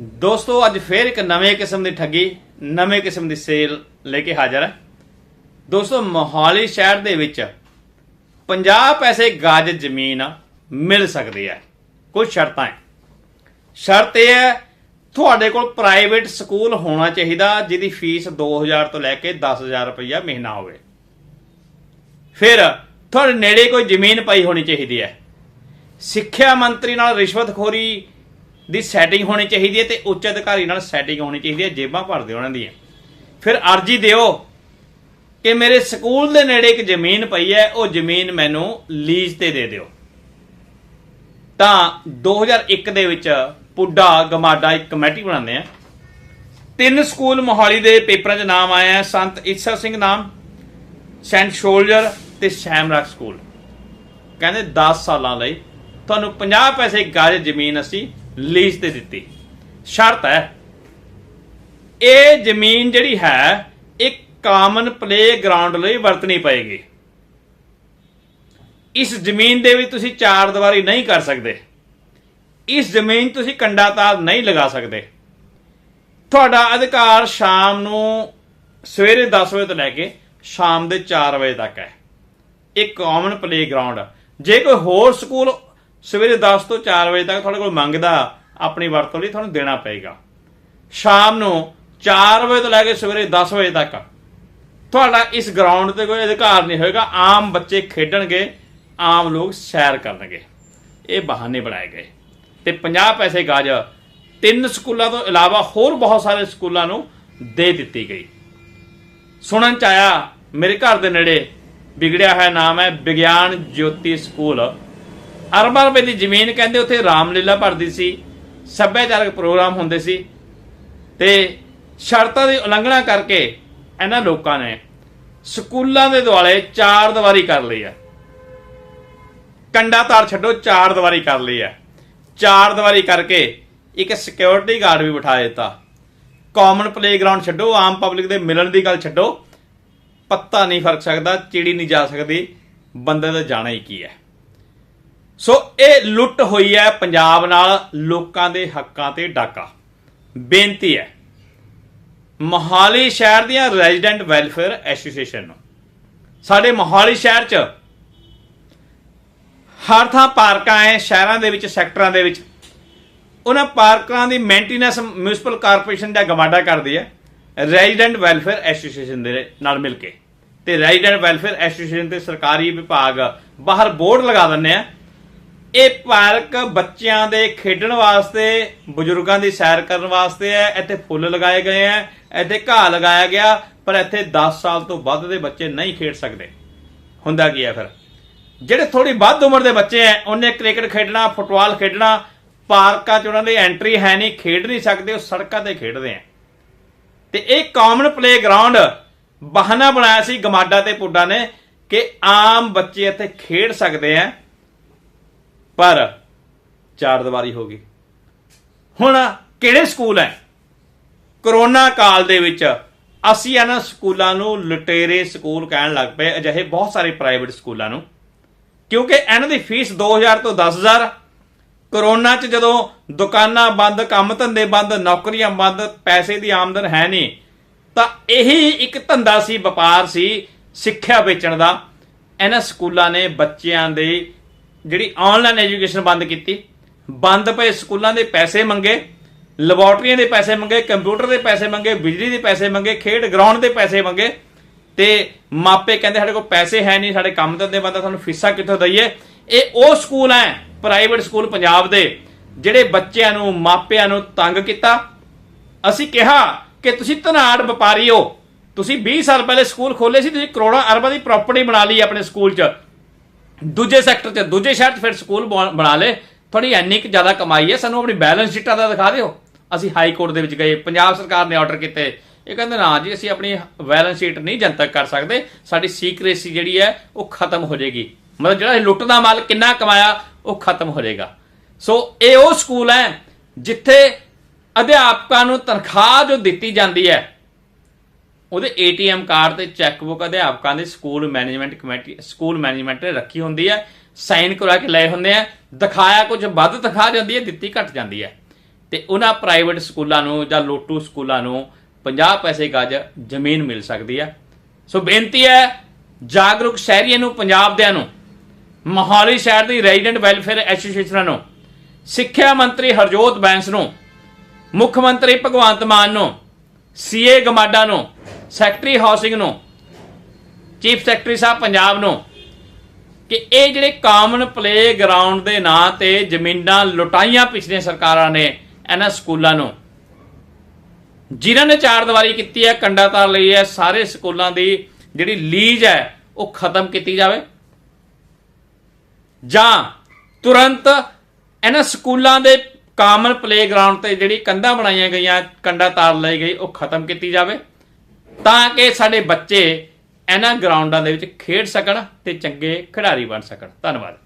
ਦੋਸਤੋ, ਅੱਜ ਫੇਰ ਇੱਕ ਨਵੇਂ ਕਿਸਮ ਦੀ ਠੱਗੀ, ਨਵੇਂ ਕਿਸਮ ਦੀ ਸੇਲ ਲੈ ਕੇ ਹਾਜ਼ਰ ਹੈ। ਦੋਸਤੋ, ਮੋਹਾਲੀ ਸ਼ਹਿਰ ਦੇ ਵਿੱਚ 50 ਪੈਸੇ ਗਾਜ ਜ਼ਮੀਨ ਮਿਲ ਸਕਦੀ ਹੈ। ਕੁਝ ਸ਼ਰਤਾਂ ਹੈ। ਸ਼ਰਤ ਇਹ ਹੈ, ਤੁਹਾਡੇ ਕੋਲ ਪ੍ਰਾਈਵੇਟ ਸਕੂਲ ਹੋਣਾ ਚਾਹੀਦਾ, ਜਿਹਦੀ ਫੀਸ 2000 ਤੋਂ ਲੈ ਕੇ 10000 ਰੁਪਈਆ ਮਹੀਨਾ ਹੋਵੇ। ਫਿਰ, ਤੁਹਾਡੇ ਨੇੜੇ ਕੋਈ ਜ਼ਮੀਨ ਪਈ ਹੋਣੀ ਚਾਹੀਦੀ ਹੈ। ਸਿੱਖਿਆ ਮੰਤਰੀ ਨਾਲ ਰਿਸ਼ਵਤਖੋਰੀ ਦੀ ਸੈਟਿੰਗ ਹੋਣੀ ਚਾਹੀਦੀ ਹੈ ਤੇ ਉੱਚ ਅਧਿਕਾਰੀ ਨਾਲ ਸੈਟਿੰਗ ਹੋਣੀ ਚਾਹੀਦੀ ਹੈ, ਜੇਬਾਂ ਭਰਦੇ ਉਹਨਾਂ ਦੀਆਂ। ਫਿਰ ਅਰਜੀ ਦਿਓ ਕਿ ਮੇਰੇ ਸਕੂਲ ਦੇ ਨੇੜੇ ਇੱਕ ਜ਼ਮੀਨ ਪਈ ਹੈ, ਉਹ ਜ਼ਮੀਨ ਮੈਨੂੰ ਲੀਜ਼ ਤੇ ਦੇ ਦਿਓ। ਤਾਂ 2001 ਦੇ ਵਿੱਚ ਪੁੱਡਾ ਗਮਾਡਾ ਇੱਕ ਕਮੇਟੀ ਬਣਾਉਂਦੇ ਆ। ਤਿੰਨ ਸਕੂਲ ਮੋਹਾਲੀ ਦੇ ਪੇਪਰਾਂ 'ਚ ਨਾਮ ਆਇਆ ਹੈ ਸੰਤ ਈਸਰ ਸਿੰਘ ਨਾਮ, ਸੈਂਟ ਸ਼ੋਲਜਰ ਤੇ ਸ਼ੈਮਰਕ ਸਕੂਲ। ਕਹਿੰਦੇ 10 ਸਾਲਾਂ ਲਈ। ਤੁਹਾਨੂੰ 50 ਪੈਸੇ ਗਾਜ ਜ਼ਮੀਨ ਅਸੀਂ ਲੀਜ਼ ਤੇ ਦਿੱਤੀ। ਸ਼ਰਤ ਹੈ, ਇਹ ਜ਼ਮੀਨ ਜਿਹੜੀ ਹੈ ਇੱਕ ਕਾਮਨ ਪਲੇ ਗਰਾਊਂਡ ਲਈ ਵਰਤਣੀ ਪਏਗੀ। ਇਸ ਜ਼ਮੀਨ ਦੇ ਵਿੱਚ ਤੁਸੀਂ ਚਾਰ ਦੀਵਾਰੀ ਨਹੀਂ ਕਰ ਸਕਦੇ। ਇਸ ਜ਼ਮੀਨ ਤੁਸੀਂ ਕੰਡਾ ਤਾਰ ਨਹੀਂ ਲਗਾ ਸਕਦੇ। ਤੁਹਾਡਾ ਅਧਿਕਾਰ ਸ਼ਾਮ ਨੂੰ ਸਵੇਰੇ 10 ਵਜੇ ਤੋਂ ਲੈ ਕੇ ਸ਼ਾਮ ਦੇ 4 ਵਜੇ ਤੱਕ ਹੈ। ਇਹ ਕਾਮਨ ਪਲੇਗਰਾਉਂਡ ਜੇ ਕੋਈ ਹੋਰ ਸਕੂਲ ਸਵੇਰੇ 10 ਤੋਂ 4 ਵਜੇ ਤੱਕ ਤੁਹਾਡੇ ਕੋਲ ਮੰਗਦਾ, ਆਪਣੀ ਵਰਤੋਂ ਲਈ ਤੁਹਾਨੂੰ ਦੇਣਾ ਪਏਗਾ। ਸ਼ਾਮ ਨੂੰ 4 ਵਜੇ ਤੋਂ ਲੈ ਕੇ ਸਵੇਰੇ 10 ਵਜੇ ਤੱਕ ਤੁਹਾਡਾ ਇਸ ਗਰਾਊਂਡ ਤੇ ਕੋਈ ਅਧਿਕਾਰ ਨਹੀਂ ਹੋਏਗਾ। ਆਮ ਬੱਚੇ ਖੇਡਣਗੇ, ਆਮ ਲੋਕ ਸੈਰ ਕਰਨਗੇ। ਇਹ ਬਹਾਨੇ ਬਣਾਏ ਗਏ। ਤੇ 50 ਪੈਸੇ ਗਾਜ ਤਿੰਨ ਸਕੂਲਾਂ ਤੋਂ ਇਲਾਵਾ ਹੋਰ ਬਹੁਤ ਸਾਰੇ ਸਕੂਲਾਂ ਨੂੰ ਦੇ ਦਿੱਤੀ ਗਈ। ਸੁਣਨ ਚ ਆਇਆ, ਮੇਰੇ ਘਰ ਦੇ ਨੇੜੇ ਵਿਗੜਿਆ ਹੋਇਆ ਨਾਮ ਹੈ ਵਿਗਿਆਨ ਜੋਤੀ ਸਕੂਲ। ਅਰਬਾਂ ਰੁਪਏ ਦੀ ਜ਼ਮੀਨ ਕਹਿੰਦੇ ਉੱਥੇ ਰਾਮਲੀਲਾ ਭਰਦੀ ਸੀ, ਸੱਭਿਆਚਾਰਕ ਪ੍ਰੋਗਰਾਮ ਹੁੰਦੇ ਸੀ ਤੇ ਸ਼ਰਤਾਂ ਦੀ ਉਲੰਘਣਾ ਕਰਕੇ ਇਹਨਾਂ ਲੋਕਾਂ ਨੇ ਸਕੂਲਾਂ ਦੇ ਦੁਆਲੇ ਚਾਰ ਦੀਵਾਰੀ ਕਰ ਲਈ ਹੈ। ਕੰਡਾ ਤਾਰ ਛੱਡੋ, ਚਾਰ ਦੀਵਾਰੀ ਕਰ ਲਈ ਹੈ। ਚਾਰ ਦੀਵਾਰੀ ਕਰਕੇ ਇੱਕ ਸਿਕਿਉਰਿਟੀ ਗਾਰਡ ਵੀ ਬਿਠਾ ਦਿੱਤਾ। ਕਾਮਨ ਪਲੇਗਰਾਉਂਡ ਛੱਡੋ, ਆਮ ਪਬਲਿਕ ਦੇ ਮਿਲਣ ਦੀ ਗੱਲ ਛੱਡੋ। ਪੱਤਾ ਨਹੀਂ ਫ਼ਰਕ ਸਕਦਾ, ਚਿੜੀ ਨਹੀਂ ਜਾ ਸਕਦੀ, ਬੰਦੇ ਦਾ ਜਾਣਾ ਹੀ ਕੀ ਹੈ। ਸੋ ਇਹ ਲੁੱਟ ਹੋਈ ਹੈ ਪੰਜਾਬ ਨਾਲ ਲੋਕਾਂ ਦੇ ਹੱਕਾਂ ਤੇ ਡਾਕਾ। ਬੇਨਤੀ ਹੈ, ਮੋਹਾਲੀ ਸ਼ਹਿਰ ਦੀਆਂ ਰੈਜ਼ੀਡੈਂਟ ਵੈਲਫੇਅਰ ਐਸੋਸੀਏਸ਼ਨ ਨੂੰ। ਸਾਡੇ ਮੋਹਾਲੀ ਸ਼ਹਿਰ 'ਚ ਹਰ ਥਾਂ ਪਾਰਕਾਂ ਐ, ਸ਼ਹਿਰਾਂ ਦੇ ਵਿੱਚ, ਸੈਕਟਰਾਂ ਦੇ ਵਿੱਚ। ਉਹਨਾਂ ਪਾਰਕਾਂ ਦੀ ਮੇਨਟੇਨੈਂਸ ਮਿਊਨਿਸਪਲ ਕਾਰਪੋਰੇਸ਼ਨ ਦਾ ਗਵਾਡਾ ਕਰਦੀ ਹੈ ਰੈਜ਼ੀਡੈਂਟ ਵੈਲਫੇਅਰ ਐਸੋਸੀਏਸ਼ਨ ਦੇ ਨਾਲ ਮਿਲ ਕੇ। ਤੇ ਰੈਜ਼ੀਡੈਂਟ ਵੈਲਫੇਅਰ ਐਸੋਸੀਏਸ਼ਨ ਤੇ ਸਰਕਾਰੀ ਵਿਭਾਗ ਬਾਹਰ ਬੋਰਡ ਲਗਾ ਦਿੰਦੇ ਆ ਇਹ ਪਾਰਕ ਬੱਚਿਆਂ ਦੇ ਖੇਡਣ ਵਾਸਤੇ, ਬਜ਼ੁਰਗਾਂ ਦੀ ਸੈਰ ਕਰਨ ਵਾਸਤੇ ਹੈ, ਇੱਥੇ ਫੁੱਲ ਲਗਾਏ ਗਏ ਹੈ, ਇੱਥੇ ਘਾਹ ਲਗਾਇਆ ਗਿਆ, ਪਰ ਇੱਥੇ 10 ਸਾਲ ਤੋਂ ਵੱਧ ਦੇ ਬੱਚੇ ਨਹੀਂ ਖੇਡ ਸਕਦੇ। ਹੁੰਦਾ ਕੀ ਹੈ ਫਿਰ? ਜਿਹੜੇ ਥੋੜੀ ਵੱਧ ਉਮਰ ਦੇ ਬੱਚੇ ਐ ਉਹਨੇ ਕ੍ਰਿਕਟ ਖੇਡਣਾ, ਫੁੱਟਬਾਲ ਖੇਡਣਾ, ਪਾਰਕਾਂ 'ਚ ਉਹਨਾਂ ਦੀ ਐਂਟਰੀ ਹੈ ਨਹੀਂ, ਖੇਡ ਨਹੀਂ ਸਕਦੇ, ਉਹ ਸੜਕਾਂ ਤੇ ਖੇਡਦੇ ਆ ਤੇ ਇਹ ਕਾਮਨ ਪਲੇਗਰਾਉਂਡ ਬਹਾਨਾ ਬਣਾਇਆ ਸੀ ਗਮਾਡਾ ਤੇ ਪੁੱਡਾ ਨੇ ਕਿ ਆਮ ਬੱਚੇ ਇੱਥੇ ਖੇਡ ਸਕਦੇ ਆ ਪਰ ਚਾਰ ਦੀਵਾਰੀ ਹੋ ਗਈ। ਹੁਣ ਕਿਹੜੇ ਸਕੂਲ ਹੈ ਕਰੋਨਾ ਕਾਲ ਦੇ ਵਿੱਚ ਅਸੀਂ ਇਹਨਾਂ ਸਕੂਲਾਂ ਨੂੰ ਲੁਟੇਰੇ ਸਕੂਲ ਕਹਿਣ ਲੱਗ ਪਏ, ਅਜਿਹੇ ਬਹੁਤ ਸਾਰੇ ਪ੍ਰਾਈਵੇਟ ਸਕੂਲਾਂ ਨੂੰ। ਕਿਉਂਕਿ ਇਹਨਾਂ ਦੀ ਫੀਸ 2000 ਤੋਂ 10000 ਕਰੋਨਾ 'ਚ ਜਦੋਂ ਦੁਕਾਨਾਂ ਬੰਦ, ਕੰਮ ਧੰਦੇ ਬੰਦ, ਨੌਕਰੀਆਂ ਬੰਦ, ਪੈਸੇ ਦੀ ਆਮਦਨ ਹੈ ਨਹੀਂ, ਤਾਂ ਇਹੀ ਇੱਕ ਧੰਦਾ ਸੀ, ਵਪਾਰ ਸੀ ਸਿੱਖਿਆ ਵੇਚਣ ਦਾ। ਇਹਨਾਂ ਸਕੂਲਾਂ ਨੇ ਬੱਚਿਆਂ ਦੇ ਜਿਹੜੀ ਆਨਲਾਈਨ ਐਜੂਕੇਸ਼ਨ ਬੰਦ ਕੀਤੀ, ਬੰਦ ਪਏ ਸਕੂਲਾਂ ਦੇ ਪੈਸੇ ਮੰਗੇ ਲੈਬੋਰਟਰੀਆਂ ਦੇ ਪੈਸੇ ਮੰਗੇ ਕੰਪਿਊਟਰ ਦੇ ਪੈਸੇ ਮੰਗੇ, ਬਿਜਲੀ ਦੇ ਪੈਸੇ ਮੰਗੇ, ਖੇਡ ਗਰਾਊਂਡ ਦੇ ਪੈਸੇ ਮੰਗੇ, ਤੇ ਮਾਪੇ ਕਹਿੰਦੇ ਸਾਡੇ ਕੋਲ ਪੈਸੇ ਹੈ ਨਹੀਂ, ਸਾਡੇ ਕੰਮ ਧੰਦੇ ਬੰਦਾ ਤੁਹਾਨੂੰ ਫੀਸਾਂ ਕਿੱਥੋਂ ਦਈਏ? ਇਹ ਉਹ ਸਕੂਲ ਹੈ ਪ੍ਰਾਈਵੇਟ ਸਕੂਲ ਪੰਜਾਬ ਦੇ, ਜਿਹੜੇ ਬੱਚਿਆਂ ਨੂੰ, ਮਾਪਿਆਂ ਨੂੰ ਤੰਗ ਕੀਤਾ। ਅਸੀਂ ਕਿਹਾ ਕਿ ਤੁਸੀਂ ਧਨਾੜ ਵਪਾਰੀ ਹੋ। ਤੁਸੀਂ 20 ਸਾਲ ਪਹਿਲੇ ਸਕੂਲ ਖੋਲੇ ਸੀ, ਤੁਸੀਂ ਕਰੋੜਾਂ ਅਰਬਾਂ ਦੀ ਪ੍ਰਾਪਰਟੀ ਬਣਾ ਲਈ ਆਪਣੇ ਸਕੂਲ 'ਚ। ਦੂਜੇ ਸੈਕਟਰ 'ਚ ਦੂਜੇ ਸ਼ਹਿਰ 'ਚ ਫਿਰ ਸਕੂਲ ਬਣਾ ਬਣਾ ਲੇ ਥੋੜੀ ਇੰਨੀ ਕੁ ਜ਼ਿਆਦਾ ਕਮਾਈ ਹੈ, ਸਾਨੂੰ ਆਪਣੀ ਬੈਲੈਂਸ ਸ਼ੀਟਾਂ ਦਾ ਦਿਖਾ ਦਿਓ। ਅਸੀਂ ਹਾਈ ਕੋਰਟ ਦੇ ਵਿੱਚ ਗਏ, ਪੰਜਾਬ ਸਰਕਾਰ ਨੇ ਆਰਡਰ ਕੀਤੇ। ਇਹ ਕਹਿੰਦੇ, ਨਾ ਜੀ, ਅਸੀਂ ਆਪਣੀ ਬੈਲੈਂਸ ਸ਼ੀਟ ਨਹੀਂ ਜਨਤਕ ਕਰ ਸਕਦੇ। ਸਾਡੀ ਸੀਕ੍ਰੇਸੀ ਜਿਹੜੀ ਹੈ, ਉਹ ਖਤਮ ਹੋ ਜਾਏਗੀ। ਮਤਲਬ ਜਿਹੜਾ ਇਹ ਲੁੱਟ ਦਾ ਮਾਲ ਕਿੰਨਾ ਕਮਾਇਆ, ਉਹ ਖਤਮ ਹੋ ਜਾਏਗਾ। ਸੋ ਇਹ ਉਹ ਸਕੂਲ ਹੈ, ਜਿੱਥੇ ਅਧਿਆਪਕਾਂ ਨੂੰ ਤਨਖਾਹ ਜੋ ਦਿੱਤੀ ਜਾਂਦੀ ਹੈ ਉਹਦੇ ਏਟੀਐਮ ਕਾਰਡ ਤੇ ਚੈੱਕਬੁੱਕ ਅਧਿਆਪਕਾਂ ਦੇ school management committee, school management ਨੇ ਰੱਖੀ ਹੁੰਦੀ ਹੈ, ਸਾਈਨ ਕਰਾ ਕੇ ਲਏ ਹੁੰਦੇ ਆ, ਦਿਖਾਇਆ ਕੁਝ ਵੱਧ ਦਿਖਾ ਜਾਂਦੀ ਹੈ, ਦਿੱਤੀ ਘਟ ਜਾਂਦੀ ਹੈ। ਤੇ ਉਹਨਾਂ ਪ੍ਰਾਈਵੇਟ ਸਕੂਲਾਂ ਨੂੰ ਜਾਂ ਲੋਟੂ ਸਕੂਲਾਂ ਨੂੰ 50 ਪੈਸੇ ਗੱਜ ਜ਼ਮੀਨ ਮਿਲ ਸਕਦੀ ਹੈ। ਸੋ ਬੇਨਤੀ ਹੈ, ਜਾਗਰੂਕ ਸ਼ਹਿਰੀਆਂ ਨੂੰ ਪੰਜਾਬ ਦਿਆਂ ਨੂੰ, ਮੋਹਾਲੀ ਸ਼ਹਿਰ ਦੀ ਰੈਜ਼ੀਡੈਂਟ ਵੈਲਫੇਅਰ ਐਸੋਸੀਏਸ਼ਨਾਂ ਨੂੰ, ਸਿੱਖਿਆ ਮੰਤਰੀ ਹਰਜੋਤ ਬੈਂਸ ਨੂੰ, ਮੁੱਖ ਮੰਤਰੀ ਭਗਵੰਤ ਮਾਨ ਨੂੰ, ਸੀਏ ਗਮਾਡਾ ਨੂੰ ਸੈਕਟਰੀ ਹਾਊਸਿੰਗ ਨੂੰ, ਚੀਫ ਸੈਕਟਰੀ ਸਾਹਿਬ ਪੰਜਾਬ ਨੂੰ, ਕਿ ਇਹ ਜਿਹੜੇ ਕਾਮਨ ਪਲੇ ਗਰਾਊਂਡ ਦੇ ਨਾਂ ਤੇ ਜ਼ਮੀਨਾਂ ਲੁਟਾਈਆਂ ਪਿਛਲੀਆਂ ਸਰਕਾਰਾਂ ਨੇ ਇਹਨਾਂ ਸਕੂਲਾਂ ਨੂੰ। ਜਿਨ੍ਹਾਂ ਨੇ ਚਾਰ ਦੀਵਾਰੀ ਕੀਤੀ ਹੈ ਕੰਡਾਤਾਰ ਲਈ ਹੈ, ਸਾਰੇ ਸਕੂਲਾਂ ਦੀ ਜਿਹੜੀ ਲੀਜ਼ ਹੈ, ਉਹ ਖਤਮ ਕੀਤੀ ਜਾਵੇ। ਜਾਂ ਤੁਰੰਤ ਇਹਨਾਂ ਸਕੂਲਾਂ ਦੇ ਕਾਮਨ ਪਲੇਗਰਾਉਂਡ ਤੇ ਜਿਹੜੀ ਕੰਧਾਂ ਬਣਾਈਆਂ ਗਈਆਂ, ਕੰਡਾ ਤਾਰ ਲਈ ਗਈ, ਉਹ ਖਤਮ ਕੀਤੀ ਜਾਵੇ। ਤਾਂ ਕਿ ਸਾਡੇ ਬੱਚੇ ਇਹਨਾਂ ਗਰਾਊਂਡਾਂ ਦੇ ਵਿੱਚ ਖੇਡ ਸਕਣ ਤੇ ਚੰਗੇ ਖਿਡਾਰੀ ਬਣ ਸਕਣ। ਧੰਨਵਾਦ।